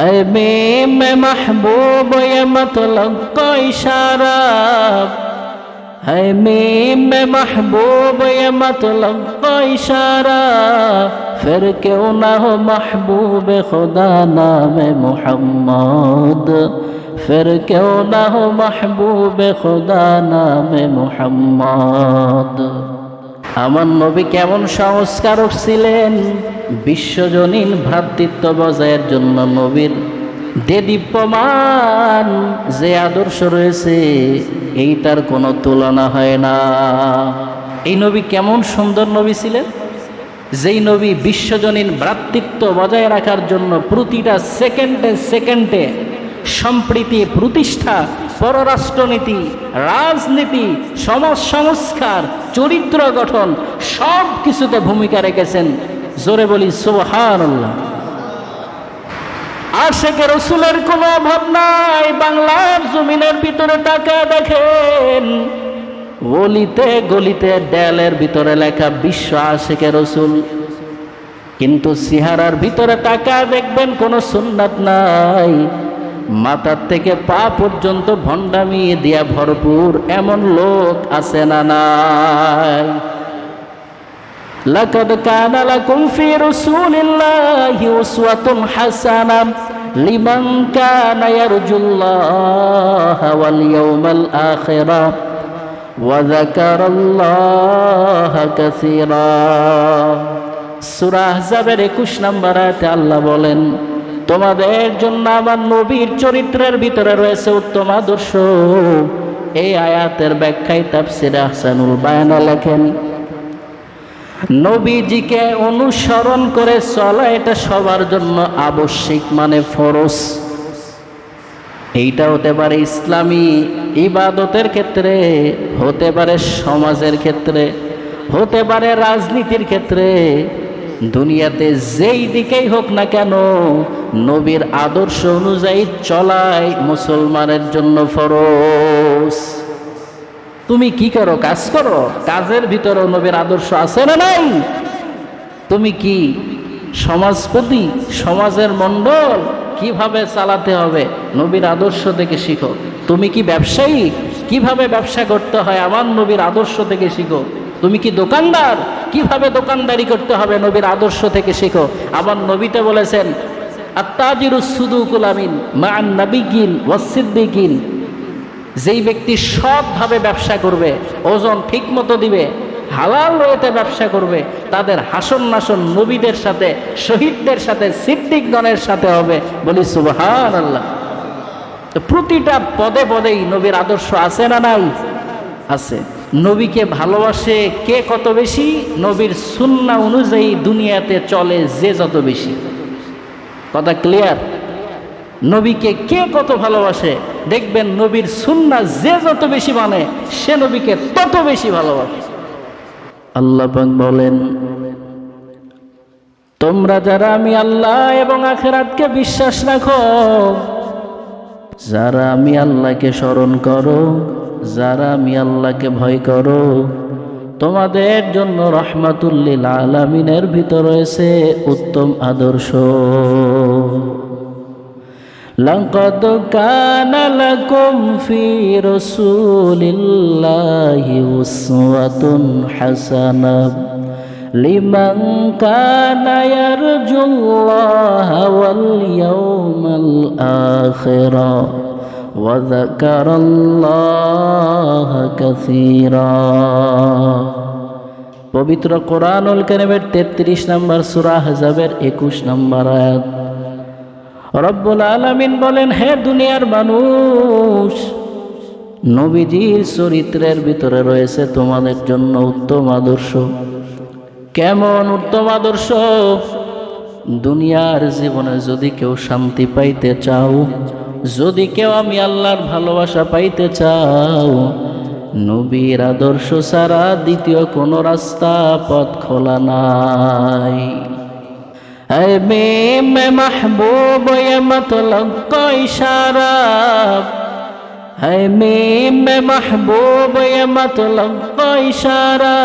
হবিব মাহবুব মতলব কই সারাব হবিব মাহবুব মতলব কই ফির কেউ না হো মাহবুব খুদা নামে মোহাম্মদ। ফির কেউ না হো মাহবুব খুদা নামে মোহাম্মদ। আমার নবী কেমন সংস্কারক ছিলেন? বিশ্বজনীন ভ্রাতৃত্ব বজায়ের জন্য নবীর দেদীপ্যমান যে আদর্শ রয়েছে, এইটার কোনো তুলনা হয় না। এই নবী কেমন সুন্দর নবী ছিলেন? যেই নবী বিশ্বজনীন ভ্রাতৃত্ব বজায় রাখার জন্য প্রতিটা সেকেন্ডে সেকেন্ডে সম্প্রীতি, প্রতিষ্ঠা, পররাষ্ট্রনীতি, রাজনীতি, সমাজ সংস্কার চরিত্র গঠন, সব কিছুতে ভূমিকা রেখেছেন। জোরে বলি সুবহান আশেকে রসুলের কোনো অভাব নাই, বাংলার জমিনের ভিতরে টাকা দেখেন। গলিতে গলিতে দেয়ালের ভিতরে লেখা, বিশ্ব আশেকে রসুল। কিন্তু সিহারার ভিতরে টাকা দেখবেন কোনো সুন্নাত নাই। মাথার থেকে পা পর্যন্ত ভণ্ডামি দিয়া ভরপুর এমন লোক আছে না নাই لقد كان لكم في رسول الله أسوة حسنة لمن كان يرجو الله واليوم الآخر وذكر الله كثيرا সূরা আহজাবের 21 নম্বর আয়াতে আল্লাহ বলেন তোমাদের জন্য আমার নবীর চরিত্রের ভিতরে রয়েছে উত্তম আদর্শ। এই আয়াতের ব্যাখ্যায় তাফসির আহসানুল বায়ানা লেখেন, নবীজিকে অনুসরণ করে চলা এটা সবার জন্য আবশ্যিক মানে ফরজ। এইটা হতে পারে ইসলামী ইবাদতের ক্ষেত্রে, হতে পারে সমাজের ক্ষেত্রে, হতে পারে রাজনীতির ক্ষেত্রে দুনিয়াতে যেই দিকেই হোক না কেন, নবীর আদর্শ অনুযায়ী চলাই মুসলমানের জন্য ফরজ। তুমি কি করো? কাজ করো? কাজের ভিতরে নবীর আদর্শ আছে না নাই? তুমি কি সমাজপতি, সমাজের মণ্ডল? কীভাবে চালাতে হবে? নবীর আদর্শ থেকে শিখো। তুমি কি ব্যবসায়ী? কীভাবে ব্যবসা করতে হয়? আমার নবীর আদর্শ থেকে শিখো। তুমি কি দোকানদার? কীভাবে দোকানদারি করতে হবে নবীর আদর্শ থেকে শেখো। আমার নবীতে বলেছেন আমিন মা নবীগিন ওয়াসিদ্দিকিন যেই ব্যক্তি সৎভাবে ব্যবসা করবে, ওজন ঠিক মতো দিবে, হালাল রয়েতে ব্যবসা করবে, তাদের হাসন নাসন নবীদের সাথে, শহীদদের সাথে, সিদ্দিকগণের সাথে হবে বলি সুবহান আল্লাহ প্রতিটা পদে পদেই নবীর আদর্শ আছে না নাই? আছে। নবীকে ভালোবাসে কে কত বেশি? নবীর সুন্না অনুযায়ী দুনিয়াতে চলে যে যত বেশি। কথা ক্লিয়ার নবীকে কে কত ভালোবাসে? দেখবেন নবীর সুন্না যে যত বেশি মানে সে নবীকে তত বেশি ভালোবাসে। আল্লাহ বলেন, তোমরা যারা আমি আল্লাহ এবং আখেরাতকে বিশ্বাস রাখো, যারা আমি আল্লাহকে স্মরণ করো যারা আমি আল্লাহকে ভয় করো তোমাদের জন্য রহমাতুল্লিল আলমিনের ভিতর রয়েছে উত্তম আদর্শ لقد كان لكم في رسول الله أسوة حسنة لمن كان يرجو الله واليوم الآخر وذكر الله كثيرا পবিত্র কোরআনুল কারিমের তেত্রিশ নম্বর সুরা হাজাবের একুশ নম্বর আয়াত রব্বুল আলমিন বলেন হে দুনিয়ার মানুষ নবীজির চরিত্রের ভিতরে রয়েছে তোমাদের জন্য উত্তম আদর্শ কেমন উত্তম আদর্শ দুনিয়ার জীবনে যদি কেউ শান্তি পাইতে চাও, যদি কেউ আমি আল্লাহর ভালোবাসা পাইতে চাও, নবীর আদর্শ ছাড়া দ্বিতীয় কোনো রাস্তা পথ খোলা নাই। মে মাহবুব মতলব ইশারা। হে মিম মে মাহবুব এ মতলব ইশারা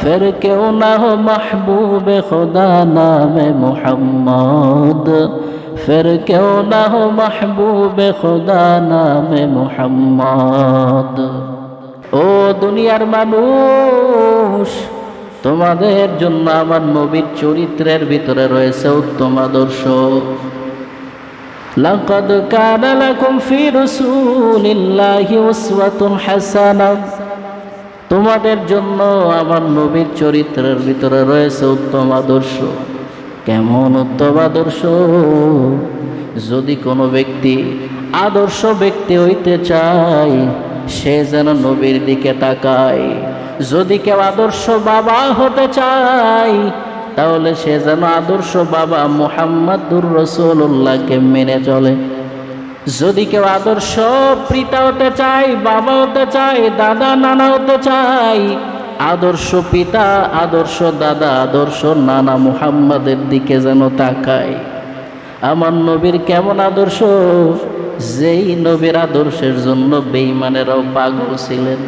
ফির কেউ না হো মাহবুব খুদা নামে মোহাম্মদ ফির কেউ না হো মাহবুব খুদা নামে মোহাম্মদ ও দুনিয়ার মানুষ তোমাদের জন্য আমার নবীর চরিত্রের ভিতরে রয়েছে উত্তম আদর্শ। لقد كان لكم في رسول الله أسوة حسنة তোমাদের জন্য আমার নবীর চরিত্রের ভিতরে রয়েছে উত্তম আদর্শ কেমন উত্তম আদর্শ যদি কোনো ব্যক্তি আদর্শ ব্যক্তি হইতে চায় সে যেন নবীর দিকে তাকায় যদি কেউ আদর্শ বাবা হতে চায় তাহলে সে যেন আদর্শ বাবা মোহাম্মদুর রসুল্লাহকে মেনে চলে। যদি কেউ আদর্শ পিতা হতে চায়, বাবা হতে চায়, দাদা, নানা হতে চায়, আদর্শ পিতা, আদর্শ দাদা, আদর্শ নানা মুহাম্মাদের দিকে যেন তাকায়। আমার নবীর কেমন আদর্শ? যেই নবীর আদর্শের জন্য বেইমানেরাও পাগল ছিলেন।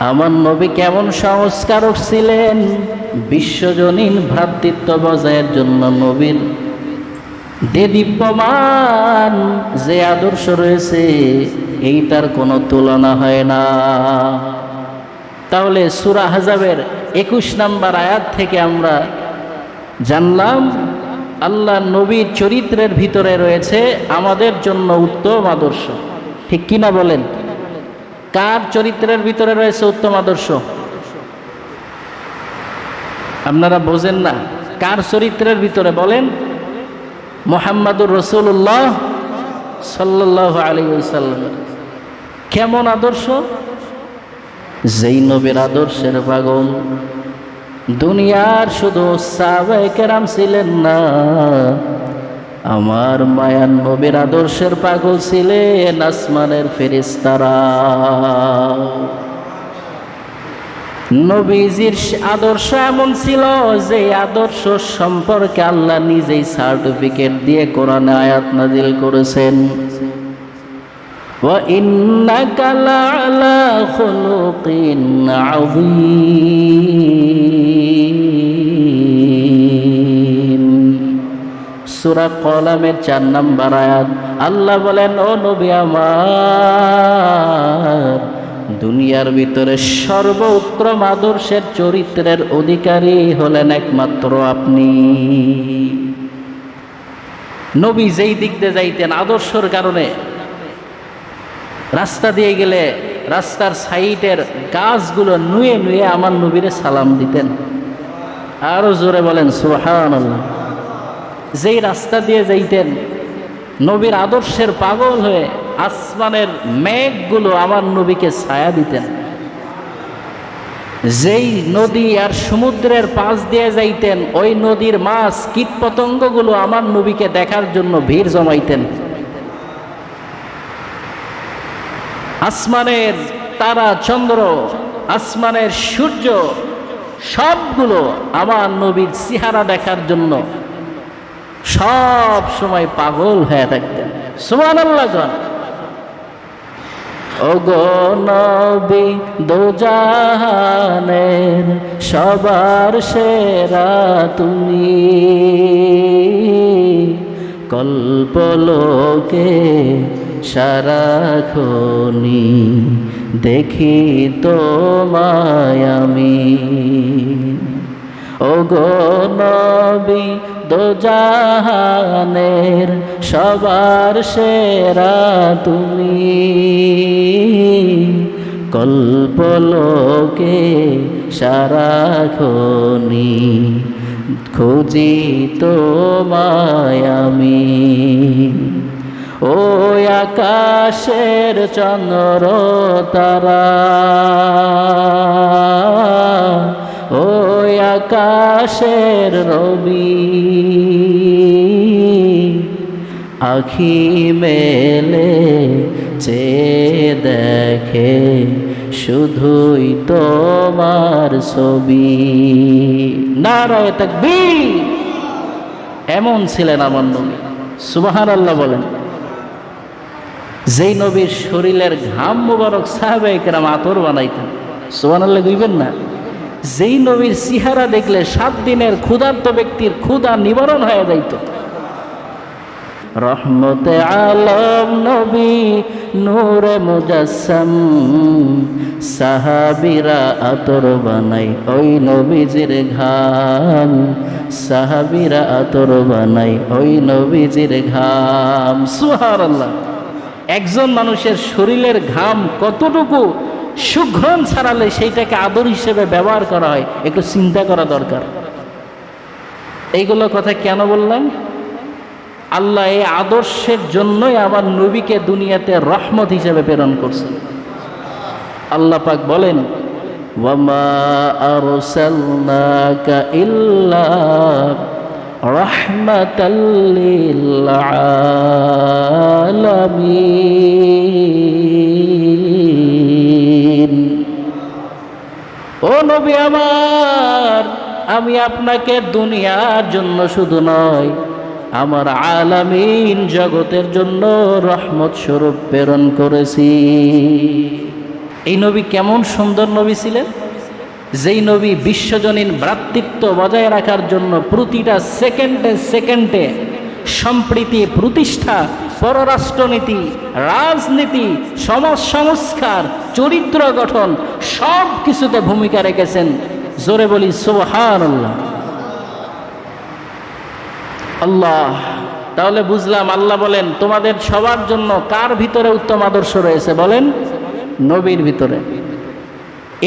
আমার নবী কেমন সংস্কারক ছিলেন? বিশ্বজনীন ভ্রাতৃত্ব বজায়ের জন্য নবীর দেদীপ্যমান যে আদর্শ রয়েছে এইটার কোনো তুলনা হয় না। তাহলে সুরা হাজাবের একুশ নাম্বার আয়াত থেকে আমরা জানলাম, আল্লাহ নবীর চরিত্রের ভিতরে রয়েছে আমাদের জন্য উত্তম আদর্শ। ঠিক কিনা বলেন? কার চরিত্রের ভিতরে রয়েছে উত্তম আদর্শ। আপনারা বোঝেন না, কার চরিত্রের ভিতরে বলেন? মোহাম্মদুর রসুল্লাহ সাল্লাহ আলী সাল্লাম কেমন আদর্শ? যেই নবীর আদর্শের পাগল। দুনিয়ার শুধু সাবেকেরাম ছিলেন না। আমার মায়ার নবীর আদর্শের পাগল ছিলেন আসমানের ফেরিস্তারা নবীজির আদর্শ এমন ছিল যে আদর্শ সম্পর্কে আল্লাহ নিজেই সার্টিফিকেট দিয়ে কোরআনে আয়াত নাজিল করেছেন وإنك لعلى خلق عظيم সুরা কলামের চার নাম্বার আয়াত, আল্লাহ বলেন, ও নবী আমার, দুনিয়ার ভিতরে সর্বোত্তম আদর্শের চরিত্রের অধিকারী হলেন একমাত্র আপনি। নবী যেই দিক দিয়ে যাইতেন আদর্শর কারণে, রাস্তা দিয়ে গেলে রাস্তার সাইডের গাছগুলো নুয়ে নুয়ে আমার নবীরে সালাম দিতেন। আরও জোরে বলেন সুহান যেই রাস্তা দিয়ে যাইতেন, নবীর আদর্শের পাগল হয়ে আসমানের মেঘগুলো আমার নবীকে ছায়া দিতেন। যেই নদী আর সমুদ্রের পাশ দিয়ে যাইতেন, ওই নদীর মাছ কীট পতঙ্গগুলো আমার নবীকে দেখার জন্য ভিড় জমাইতেন। আসমানের তারা, চন্দ্র, আসমানের সূর্য, সবগুলো আমার নবীর চেহারা দেখার জন্য সব সময় পাগল হয়ে থাকতেন। সুমান আল্লাহ নবী দোজাহানের সবার সেরা তুমি। কল্পলোকে সারাক্ষণি দেখি তো মায়ামি ও গো নবী দোজাহানের সবার সেরা তুমি। কল্পলোকে সারাক্ষণি খুঁজি তো মায়ামি ও আকাশের চন্দ্র তারা ও আকাশের রবি আখি মেলে চে দেখে শুধুই তোমার ছবি। নারায় তাকবীর। এমন ছিলেন আমার নবী। সুবাহান আল্লাহ বলেন, যেই নবীর শরীরের ঘাম মুবারক সাহাবাহিকেরাম আতর বানাইতেন। সুবান আল্লাহ না? যেই নবীর সিহারা দেখলে সাত দিনের ক্ষুধার্ত ব্যক্তির ক্ষুধা নিবারণ হয়ে যাইত। রহমতে আলম নবী, নূরে মুজাসম, সাহাবিরা আতর বানাই ওই নবীজির ঘাম। সাহাবিরা আতর বানাই ওই নবীজির ঘাম। সুহার একজন মানুষের শরীরের ঘাম কতটুকু সুঘ্রণ ছাড়ালে সেইটাকে আদর হিসেবে ব্যবহার করা হয়। একটু চিন্তা করা দরকার। এইগুলো কথা কেন বললাম? আল্লাহ এই আদর্শের জন্যই আমার নবীকে দুনিয়াতে রহমত হিসেবে প্রেরণ করছেন। আল্লাহ পাক বলেন, ওয়ামা আরসালনাকা ইল্লা রাহমাতাল লিল আলামিন। ও নবী আমার, আমি আপনাকে দুনিয়ার জন্য শুধু নয়, আমার আলামিন জগতের জন্য রহমত স্বরূপ প্রেরণ করেছি। এই নবী কেমন সুন্দর নবী ছিলেন? যেই নবী বিশ্বজনীন ভ্রাতৃত্ব বজায় রাখার জন্য প্রতিটা সেকেন্ডে সেকেন্ডে সম্প্রীতি, প্রতিষ্ঠা পররাষ্ট্রনীতি, রাজনীতি, সমাজ সংস্কার, চরিত্র গঠন, সব কিছুতে ভূমিকা রেখেছেন জোরে বলি সুবহান আল্লাহ, তাহলে বুঝলাম আল্লাহ বলেন, তোমাদের সবার জন্য কার ভিতরে উত্তম আদর্শ রয়েছে বলেন? নবীর ভিতরে।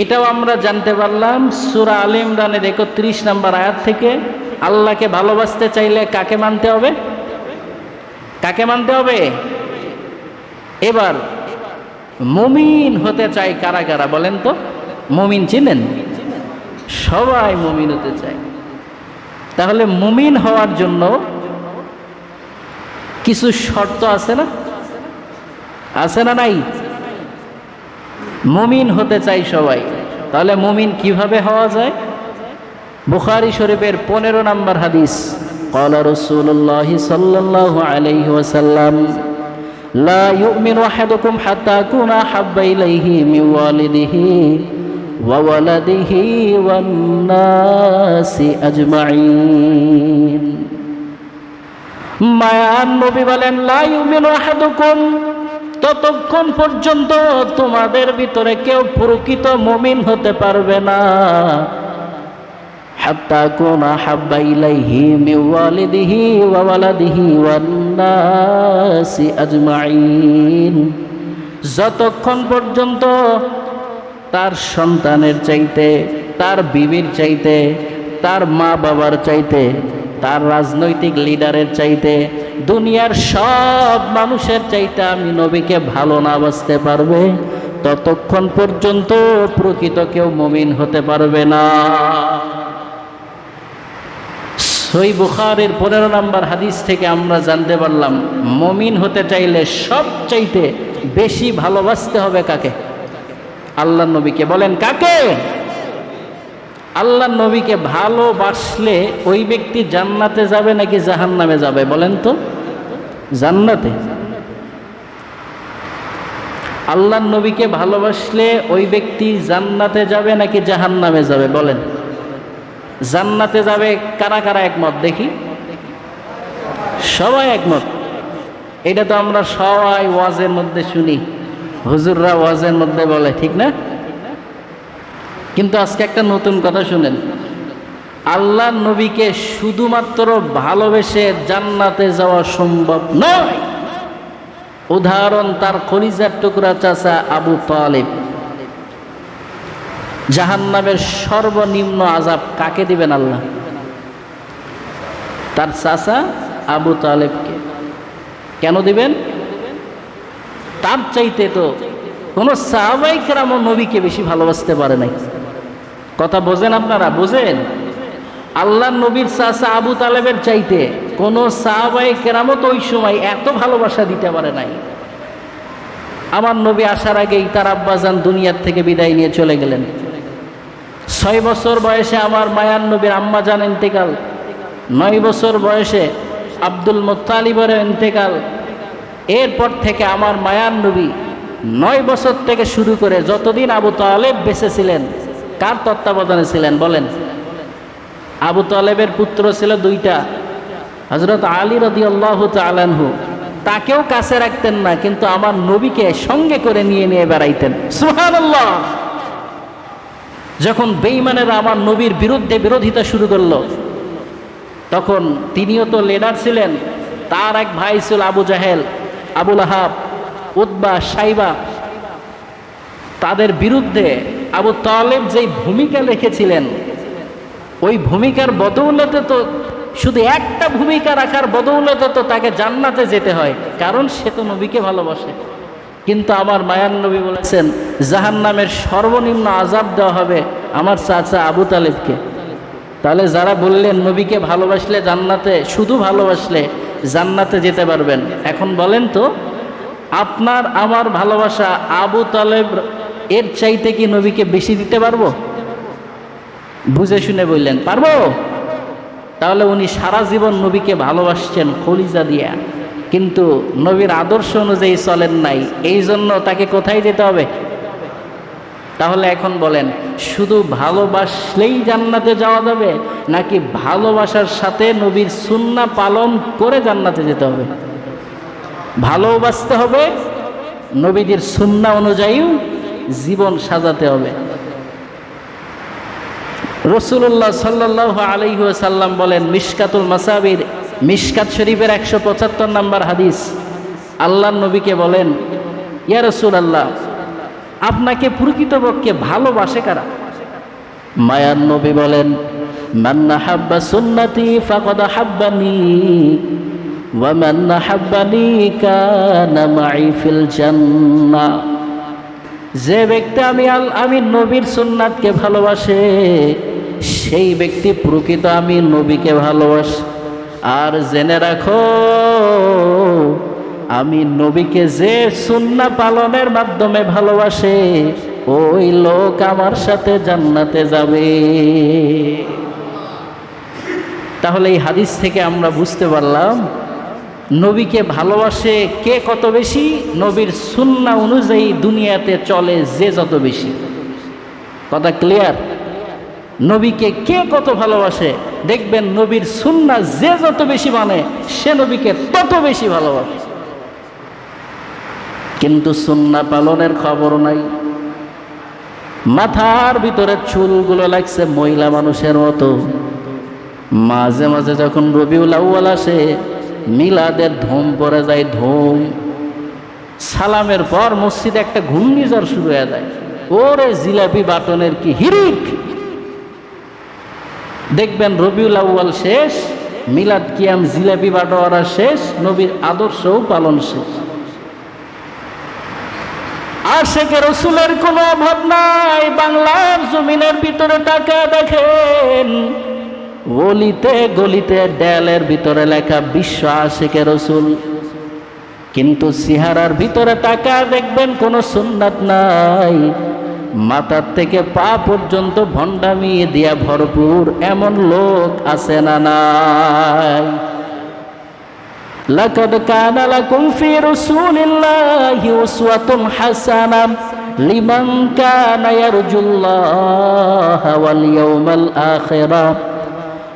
এটাও আমরা জানতে পারলাম, সুরা আল ইমরানের একত্রিশ নাম্বার আয়াত থেকে, আল্লাহকে ভালোবাসতে চাইলে কাকে মানতে হবে? কাকে মানতে হবে? এবার মুমিন হতে চাই কারা কারা বলেন তো? মুমিন চিনেন? সবাই মুমিন হতে চায়। তাহলে মুমিন হওয়ার জন্য কিছু শর্ত আছে না? আছে না নাই? মুমিন হতে চাই সবাই। তাহলে মুমিন কীভাবে হওয়া যায়? বুখারি শরীফের পনেরো নম্বর হাদিস। قال رسول الله صلى الله عليه وسلم لا يؤمن أحدكم حتى أكون أحب إليه من والده وولده والناس أجمعين মায়ান নবী বলেন লা ইউমিনু আহাদুকুম ততক্ষণ পর্যন্ত তোমাদের ভিতরে কেউ প্রকৃত মমিন হতে পারবে না হাব্বা ইলাইহি মিন ওয়ালিদিহি ওয়া ওয়ালাদিহি ওয়ান নাসি আজমাইন যতক্ষণ পর্যন্ত তার সন্তানের চাইতে, তার বিবির চাইতে, তার মা বাবার চাইতে, তার রাজনৈতিক লিডারের চাইতে, দুনিয়ার সব মানুষের চাইতে আমি নবীকে ভালো না বাঁচতে পারবে, ততক্ষণ পর্যন্ত প্রকৃত কেউ মমিন হতে পারবে না। সই বুখারের পনেরো নম্বর হাদিস থেকে আমরা জানতে পারলাম, মমিন হতে চাইলে সব চাইতে বেশি ভালোবাসতে হবে কাকে? আল্লাহ নবীকে। বলেন, কাকে? আল্লাহ নবীকে ভালোবাসলে ওই ব্যক্তি জান্নাতে যাবে নাকি জাহান নামে যাবে? বলেন তো, জান্নাতে। আল্লাহ নবীকে ভালোবাসলে ওই ব্যক্তি জান্নাতে যাবে নাকি জাহান নামে যাবে? বলেন। জান্নাতে যাবে কারা কারা একমত দেখি? সবাই একমত। এটা তো আমরা সবাই ওয়াজের মধ্যে শুনি। হুজুররা ওয়াজের মধ্যে বলে, ঠিক না? কিন্তু আজকে একটা নতুন কথা শুনেন। আল্লাহ নবীকে শুধুমাত্র ভালোবেসে জান্নাতে যাওয়া সম্ভব নয়। উদাহরণ তার খরিজার টুকরা চাচা আবু তালেব। জাহান্নামের সর্বনিম্ন আজাব কাকে দিবেন আল্লাহ? তার চাচা আবু তালেবকে। কেন দিবেন? তার চাইতে তো কোনো সাহাবাই কেরাম নবীকে বেশি ভালোবাসতে পারে নাই। কথা বোঝেন আপনারা? বোঝেন? আল্লাহ নবীর চাচা আবু তালেবের চাইতে কোনো সাহাবাই তো ওই সময় এত ভালোবাসা দিতে পারে নাই। আমার নবী আসার আগেই তার আব্বাজান দুনিয়ার থেকে বিদায় নিয়ে চলে গেলেন। ছয় বছর বয়সে আমার মায়ান নবীর আম্মা যান ইন্তেকাল। নয় বছর বয়সে আব্দুল মোত্তালিবের ইন্তেকাল। এরপর থেকে আমার মায়ান নবী নয় বছর থেকে শুরু করে যতদিন আবু তালেব বেঁচে ছিলেন কার তত্ত্বাবধানে ছিলেন বলেন? আবু তালেবের পুত্র ছিল দুইটা হজরত আলী রদি আল্লাহ তালানহু তাকেও কাছে রাখতেন না, কিন্তু আমার নবীকে সঙ্গে করে নিয়ে নিয়ে বেড়াইতেন। সুহান যখন বেইমানেরা আমার নবীর বিরুদ্ধে বিরোধিতা শুরু করল, তখন তিনিও তো লিডার ছিলেন, তার এক ভাই ছিল আবু জাহেল আবুল আহাব উদ্বা সাইবা। তাদের বিরুদ্ধে আবু তালেব যেই ভূমিকা লিখেছিলেন ওই ভূমিকার বদৌলতে তো শুধু একটা ভূমিকা রাখার বদৌলতে তো তাকে জান্নাতে যেতে হয়, কারণ সে তো নবীকে ভালোবাসে। কিন্তু আমার মায়ান নবী বলেছেন জাহান নামের সর্বনিম্ন আজাব দেওয়া হবে আমার চাচা আবু তালেবকে। তাহলে যারা বললেন, নবীকে ভালোবাসলে জান্নাতে, শুধু ভালোবাসলে জান্নাতে যেতে পারবেন। এখন বলেন তো, আপনার আমার ভালোবাসা আবু তালেব, এর চাইতে কি নবীকে বেশি দিতে পারব? বুঝে শুনে বললেন, পারব। তাহলে উনি সারা জীবন নবীকে ভালোবাসছেন খলিজা দিয়া। কিন্তু নবীর আদর্শ অনুযায়ী চলেন নাই। এই জন্য তাকে কোথায় যেতে হবে? তাহলে এখন বলেন, শুধু ভালোবাসলেই জান্নাতে যাওয়া যাবে, নাকি ভালোবাসার সাথে নবীর সুন্না পালন করে জান্নাতে যেতে হবে? ভালোবাসতে হবে, নবীদের সুন্না অনুযায়ী জীবন সাজাতে হবে। রসুল্লাহ সাল্লাহ আলহিহাসাল্লাম বলেন মিসকাতুল মাসাবির মিসকাত শরীফের একশো পঁচাত্তর নম্বর হাদিস। আল্লাহ নবীকে বলেন, ইয়া রসুল আল্লাহ আপনাকে প্রকৃতপক্ষে ভালোবাসে কারা? মায়ার নবী বলেন মান্না হাব্বা সুন্নতি ফাকদ হাব্বানি ওয়ামান্না হাব্বানি কানা মাই ফিল জান্নাহ যে ব্যক্তি আমি আল, আমি নবীর সুন্নাতকে ভালোবাসে, সেই ব্যক্তি প্রকৃত আমি নবীকে ভালোবাস। আর জেনে রাখো, আমি নবীকে যে সুন্না পালনের মাধ্যমে ভালোবাসে, ওই লোক আমার সাথে জান্নাতে যাবে। তাহলে এই হাদিস থেকে আমরা বুঝতে পারলাম, নবীকে ভালোবাসে কে কত বেশি, নবীর সুন্না অনুযায়ী দুনিয়াতে চলে যে যত বেশি। কথা ক্লিয়ার নবীকে কে কত ভালোবাসে? দেখবেন নবীর সুন্না যে যত বেশি মানে সে নবীকে তত বেশি ভালোবাসে। কিন্তু সুন্না পালনের খবর নাই। মাথার ভিতরে চুলগুলো লাগছে মহিলা মানুষের মতো। মাঝে মাঝে যখন রবিউল আউ্বাল আসে, মিলাদের ধুম পড়ে যায়, ধুম। সালামের পর মসজিদে একটা ঘূর্ণিঝড় শুরু হয়ে যায়। ওরে জিলাপি বাটনের কি হিরিক! দেখবেন রবিউল আউ্বাল শেষ, মিলাদ কিয়াম জিলাপি বাটোয়ারা শেষ, নবীর আদর্শও পালন শেষ। আর শেখে রসুলের কোনো অভাব নাই, বাংলার জমিনের ভিতরে টাকা দেখেন। গলিতে গলিতে ডেলের ভিতরে লেখা, বিশ্ব আশেকে রসুল। কিন্তু সিহারার ভিতরে টাকা দেখবেন কোনো সুন্নাত নাই। মাথার থেকে পা পর্যন্ত ভণ্ডামি দিয়া ভরপুর এমন লোক আছে না নাই لقد كان لكم في رسول الله أسوة حسنة لمن كان يرجو الله واليوم الآخرة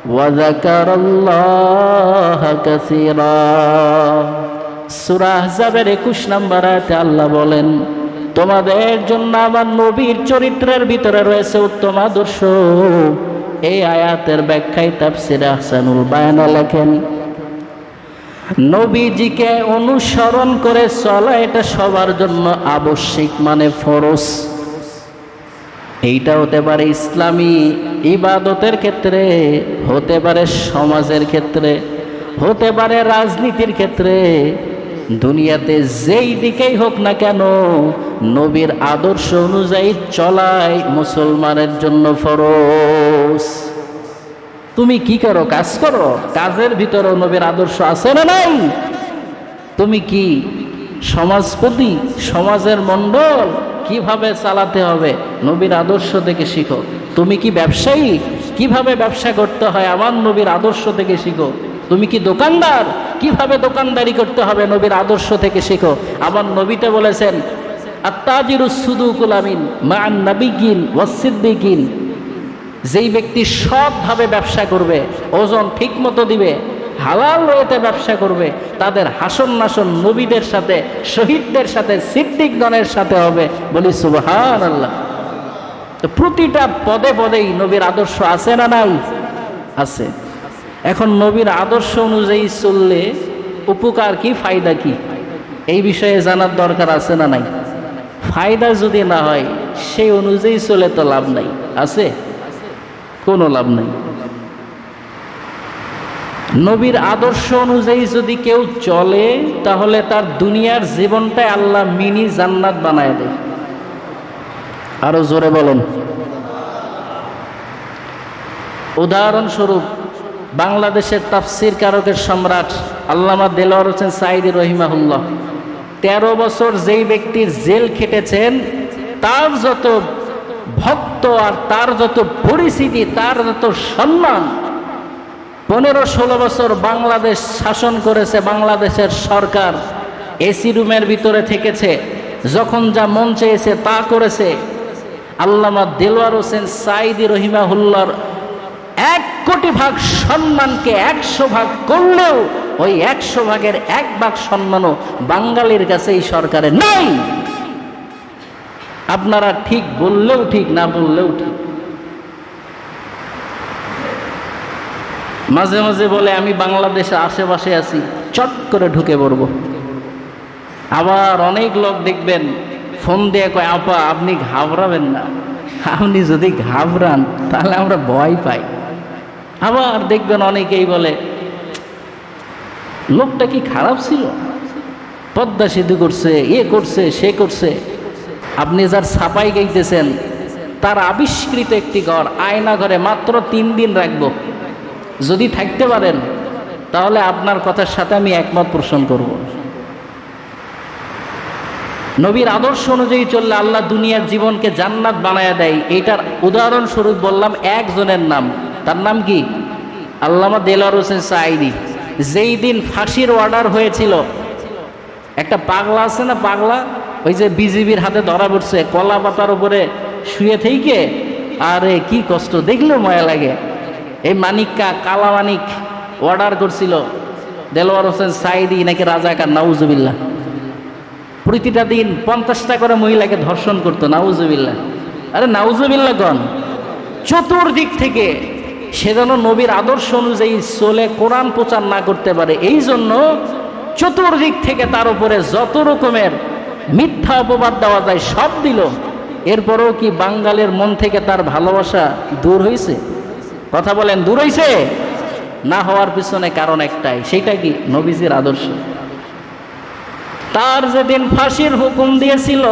وذكر الله كثيرا সূরা আহজাবের 21 নম্বর আয়াতে আল্লাহ বলেন তোমাদের জন্য আমার নবীর চরিত্রের ভিতরে রয়েছে উত্তম আদর্শ। এই আয়াতের ব্যাখ্যায় তাফসিরে আহসানুল বায়ানা লেখেন, নবীজিকে অনুসরণ করে চলা এটা সবার জন্য আবশ্যিক মানে ফরজ। এইটা হতে পারে ইসলামী ইবাদতের ক্ষেত্রে, হতে পারে সমাজের ক্ষেত্রে, হতে পারে রাজনীতির ক্ষেত্রে দুনিয়াতে যেই দিকেই হোক না কেন, নবীর আদর্শ অনুযায়ী চলাই মুসলমানের জন্য ফরজ। তুমি কি করো? কাজ করো? কাজের ভিতরে নবীর আদর্শ আছে না নাই? তুমি কি সমাজপতি, সমাজের মণ্ডল? কীভাবে চালাতে হবে? নবীর আদর্শ থেকে শিখো। তুমি কি ব্যবসায়ী? কীভাবে ব্যবসা করতে হয়? আমার নবীর আদর্শ থেকে শিখো। তুমি কি দোকানদার? কীভাবে দোকানদারি করতে হবে নবীর আদর্শ থেকে শিখো। আমার নবীতে বলেছেন যেই ব্যক্তি সৎভাবে ব্যবসা করবে, ওজন ঠিক মতো দিবে, হালাল রয়েতে ব্যবসা করবে, তাদের হাসন নাসন নবীদের সাথে, শহীদদের সাথে, সিদ্দিকগণের সাথে হবে বলি সুবহান আল্লাহ প্রতিটা পদে পদেই নবীর আদর্শ আছে না নাই? আছে। এখন নবীর আদর্শ অনুযায়ী চললে উপকার কি, ফায়দা কি? এই বিষয়ে জানার দরকার আছে না নাই? ফায়দা যদি না হয়, সেই অনুযায়ী চলে তো লাভ নাই। আছে? কোনো লাভ নাই। নবীর আদর্শ অনুযায়ী যদি কেউ চলে, তাহলে তার দুনিয়ার জীবনটাই আল্লাহ মিনি জান্নাত বানায় দেয়। আরও জোরে বলুন। উদাহরণস্বরূপ বাংলাদেশের তাফসির কারকের সম্রাট আল্লামা দেলোয়ার হোসেন সাইদি রহিমাহুল্লাহ। তেরো বছর যেই ব্যক্তির জেল খেটেছেন, তার যত ভক্ত আর তার যত পরিস্থিতি তার যত সম্মান, পনেরো ষোলো বছর বাংলাদেশ শাসন করেছে, বাংলাদেশের সরকার এসি রুমের ভিতরে থেকেছে, যখন যা মন চেয়েছে তা করেছে। আল্লামা দেলোয়ার হোসেন সাইদি রহিমাহুল্লার এক কোটি ভাগ সম্মানকে একশো ভাগ করলেও ওই একশো ভাগের এক ভাগ সম্মানও বাঙালির কাছে এই সরকারের নাই। আপনারা ঠিক বললেও ঠিক, না বললেও ঠিক। মাঝে মাঝে বলে, আমি বাংলাদেশে আশেপাশে আছি। চট করে ঢুকে পড়ব। আবার অনেক লোক দেখবেন, ফোন দিয়ে কয়, আপা, আপনি ঘাবড়াবেন না। আপনি যদি ঘাবড়ান, তাহলে আমরা ভয় পাই। আবার দেখবেন অনেকেই বলে, লোকটা কি খারাপ ছিল? পদ্মা সেতু করছে, এ করছে, সে করছে। আপনি যার ছাপাই গাইতেছেন, তার আবিষ্কৃত একটি ঘর, আয়না ঘরে মাত্র তিন দিন রাখব। যদি থাকতে পারেন, তাহলে আপনার কথার সাথে আমি একমত পোষণ করব। নবীর আদর্শ অনুযায়ী চললে আল্লাহ দুনিয়ার জীবনকে জান্নাত বানায় দেয়। এটার উদাহরণস্বরূপ বললাম, একজনের নাম। তার নাম কি? আল্লামা দেলার হোসেন সাইদি যেই দিন ফাঁসির অর্ডার হয়েছিল, একটা পাগলা আছে না পাগলা? ওই যে বিজিবির হাতে ধরা পড়ছে, কলা পাতার উপরে শুয়ে থেকে, আরে কি কষ্ট, দেখলেও ময়া লাগে। এই মানিককা, কালা মানিক অর্ডার করছিল দেলোয়ার হোসেন সাইদি নাকি রাজাকার নাউজুবিল্লা প্রতিটা দিন পঞ্চাশটা করে মহিলাকে ধর্ষণ করতো নাউজুবিল্লা আরে নাউজুবিল্লা কন, চতুর্দিক থেকে সে যেন নবীর আদর্শ অনুযায়ী চলে কোরআন প্রচার না করতে পারে। এই জন্য চতুর্দিক থেকে তার উপরে যত রকমের মিথ্যা অপবাদ দেওয়া যায়, সব দিল। এরপরেও কি বাঙ্গালের মন থেকে তার ভালোবাসা দূর হয়েছে কথা বলেন, দূর হয়েছে না হওয়ার পিছনে কারণ একটাই সেটা কি? নবীজির আদর্শ। তার যেদিন ফাঁসির হুকুম দিয়েছিল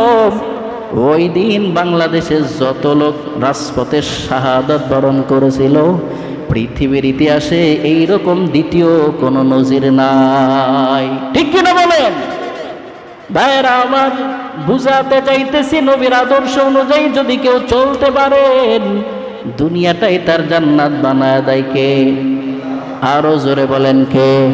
ওই দিন বাংলাদেশের যত লোক রাজপথে শাহাদত বরণ করেছিল, পৃথিবীর ইতিহাসে এইরকম দ্বিতীয় কোনো নজির নাই। ঠিক কিনা বলেন? ভাইয়েরা, আমার বুঝাতে চাইতেছি নবীর আদর্শ অনুযায়ী যদি কেউ চলতে পারেন, দুনিয়াটাই তার জান্নাত বানায় দেয় কে? আরও জোরে বলেন কে?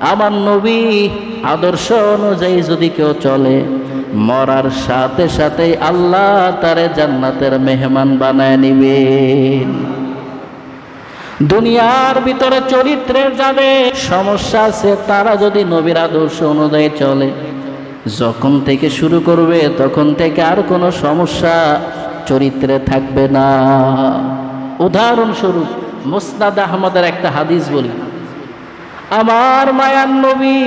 আমার নবী আদর্শ অনুযায়ী যদি কেউ চলে মরার সাথে সাথে আল্লাহ তারে জান্নাতের মেহমান বানায় নিবেন দুনিয়ার ভিতরে চরিত্রের যাদের সমস্যা আছে, তারা যদি নবীর আদর্শ অনুযায়ী চলে, যখন থেকে শুরু করবে, তখন থেকে আর কোনো সমস্যা চরিত্রে থাকবে না। উদাহরণস্বরূপ, মুসনাদ আহমদের একটা হাদিস বলি, আমার মায়ান নবী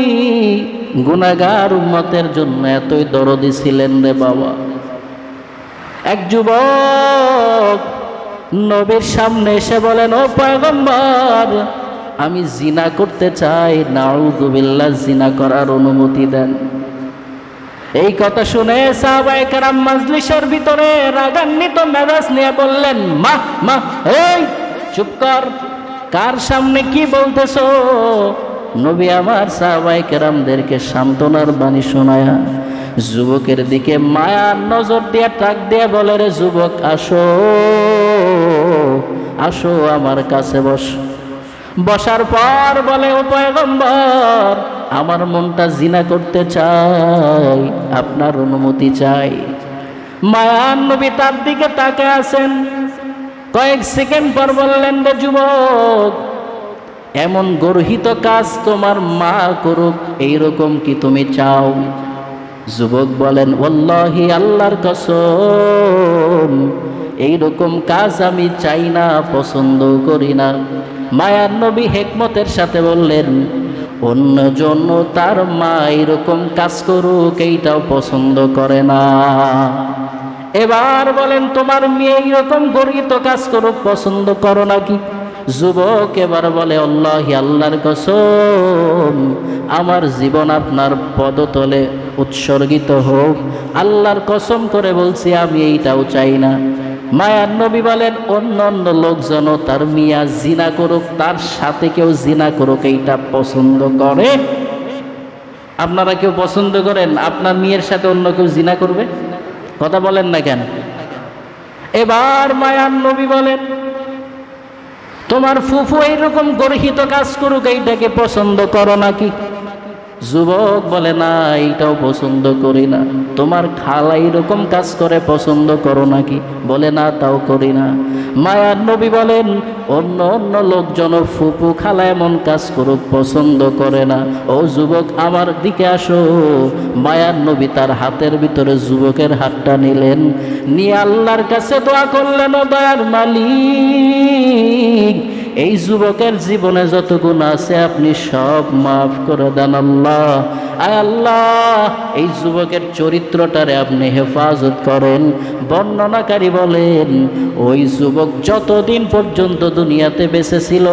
গুনাগার উম্মতের জন্য এতই দরদি ছিলেন রে বাবা। এক যুবক নবীর সামনে এসে বলেন, ও পয়গম্বর, আমি জিনা করতে চাই নাউদুবিল্লাহ জিনা করার অনুমতি দেন। এই কথা শুনে সাহাবায়ে কেরাম মাজলিসের ভিতরে রাগান্বিত মেজাজ নিয়ে বললেন, মা মা, এই চুপ কর, কার সামনে কি বলতেছো? নবী আমার সাহাবায়ে কেরামদেরকে সান্ত্বনার বাণী শোনায়া যুবকের দিকে মায়ার নজর দিয়ে টাক দিয়ে বলে, রে যুবক, আসো আসো আমার কাছে বস। বসার পর বলে, ও পয়গম্বর, আমার মনটা জিনা করতে চাই, আপনার অনুমতি চাই। মায়ান নবী তার দিকে তাকে আছেন। কয়েক সেকেন্ড পর বললেন, রে যুবক এমন গর্হিত কাজ তোমার মা করুক, এইরকম কি তুমি চাও? যুবক বলেন ওল্লাহি আল্লাহর কসম, এইরকম কাজ আমি চাই না, পছন্দ করি না। মায়ার নবী হেকমতের সাথে বললেন অন্য জন্য তার মা এরকম কাজ করুক, এইটাও পছন্দ করে না। এবার বলেন, তোমার মেয়ে এইরকম গর্হিত কাজ করুক, পছন্দ করো নাকি? যুবক এবার বলে, আল্লাহ, আল্লাহর কসম, আমার জীবন আপনার পদতলে উৎসর্গিত হোক। আল্লাহর কসম করে বলছি, আমি এইটাও চাই না। মায়ার নবী বলেন, অন্য অন্য লোকজন তার মিয়া জিনা করুক, তার সাথে কেউ জিনা করুক, এইটা পছন্দ করে। আপনারা কেউ পছন্দ করেন, আপনার মেয়ের সাথে অন্য কেউ জিনা করবে? কথা বলেন না কেন? এবার মায়ার নবী বলেন তোমার ফুফু এইরকম গর্হিত কাজ করুক এইটাকে পছন্দ করো নাকি? যুবক বলে, না, এইটাও পছন্দ করি না। তোমার খালা এরকম কাজ করে, পছন্দ করো নাকি? বলে, না, তাও করি না। মায়ার নবী বলেন, অন্য অন্য লোকজন ফুপু খালা এমন কাজ করুক, পছন্দ করে না। ও যুবক, আমার দিকে আসো। মায়ার নবী তার হাতের ভিতরে যুবকের হাতটা নিলেন। নিয়ে আল্লাহর কাছে দোয়া করলেন, ও দয়ার মালিক এই যুবকের জীবনে যত গুণ আছে, আপনি সব মাফ করে দেন আল্লাহ। আয় আল্লাহ, এই যুবকের চরিত্রটারে আপনি হেফাজত করেন। বর্ণনাকারী বলেন, ওই যুবক যতদিন পর্যন্ত দুনিয়াতে বেঁচে ছিল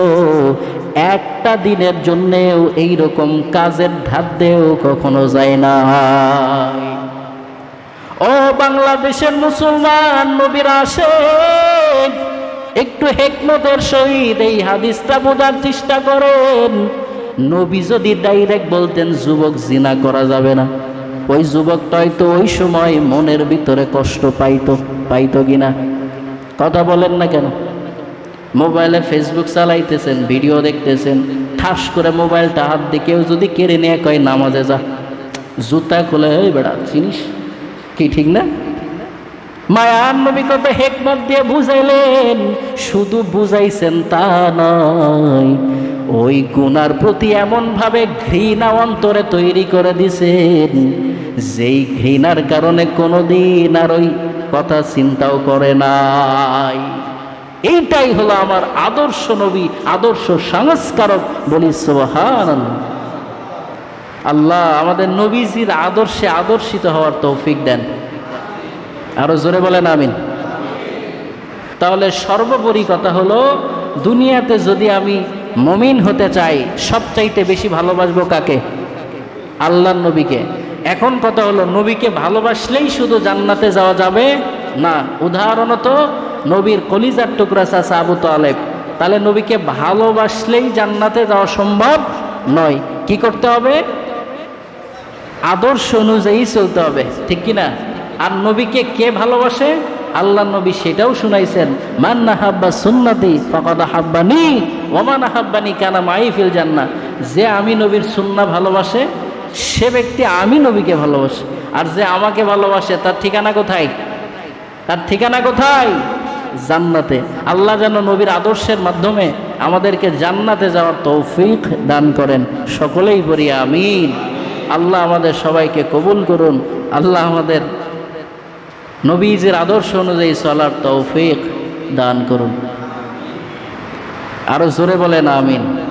একটা দিনের জন্যেও এইরকম কাজের ধার ধাদ্যেও কখনো যায় না ও বাংলাদেশের মুসলমান নবীর আসেন একটু হেকমতের সহিত, এই হাদিসটা বোঝার চেষ্টা করেন। নবী যদি ডাইরেক্ট বলতেন, যুবক জিনা করা যাবে না। ওই যুবকটা হয়তো ওই সময় মনের ভিতরে কষ্ট পাইতো পাইতো কিনা কথা বলেন না কেন? মোবাইলে ফেসবুক চালাইতেছেন, ভিডিও দেখতেছেন, ঠাস করে মোবাইলটা হাত দিয়ে কেউ যদি কেড়ে নিয়ে, কয়, নামাজে যা। জুতা খুলে বেড়া, চিনিস? কি, ঠিক না? মায়ার নবী কত হেকমত দিয়ে বুঝাইলেন, শুধু বুঝাইছেন তা নয়, ওই গুনার প্রতি এমনভাবে ঘৃণা অন্তরে তৈরি করে দিছেন, যেই ঘৃণার কারণে কোনোদিন আর ওই কথা চিন্তাও করে নাই। এইটাই হলো আমার আদর্শ নবী, আদর্শ সংস্কারক বলি সোহান আল্লাহ আমাদের নবীজির আদর্শে আদর্শিত হওয়ার তৌফিক দেন। আরও জোরে বলেন, আমিন। তাহলে সর্বোপরি কথা হলো, দুনিয়াতে যদি আমি মমিন হতে চাই, সবচাইতে বেশি ভালোবাসবো কাকে? আল্লাহর নবীকে। এখন কথা হলো, নবীকে ভালোবাসলেই শুধু জান্নাতে যাওয়া যাবে? না উদাহরণত নবীর কলিজার টুকরা চাষা আবু তালেব। তাহলে নবীকে ভালোবাসলেই জান্নাতে যাওয়া সম্ভব নয়। কি করতে হবে? আদর্শ অনুযায়ী চলতে হবে। ঠিক কি না আর নবীকে কে ভালোবাসে? আল্লাহ নবী সেটাও শুনাইছেন, মান না হাব্বা সুন্নাতি ফকদা হাব্বানি ওমান হাব্বানি কানা মাইফিল জান্না যে আমি নবীর সুন্না ভালোবাসে, সে ব্যক্তি আমি নবীকে ভালোবাসে। আর যে আমাকে ভালোবাসে, তার ঠিকানা কোথায়? তার ঠিকানা কোথায়? জান্নাতে। আল্লাহ যেন নবীর আদর্শের মাধ্যমে আমাদেরকে জান্নাতে যাওয়ার তৌফিক দান করেন। সকলেই বলি আমিন। আল্লাহ আমাদের সবাইকে কবুল করুন। আল্লাহ আমাদের নবীজের আদর্শ অনুযায়ী চলার তৌফিক দান করুন। আরও জোরে বলেন আমিন।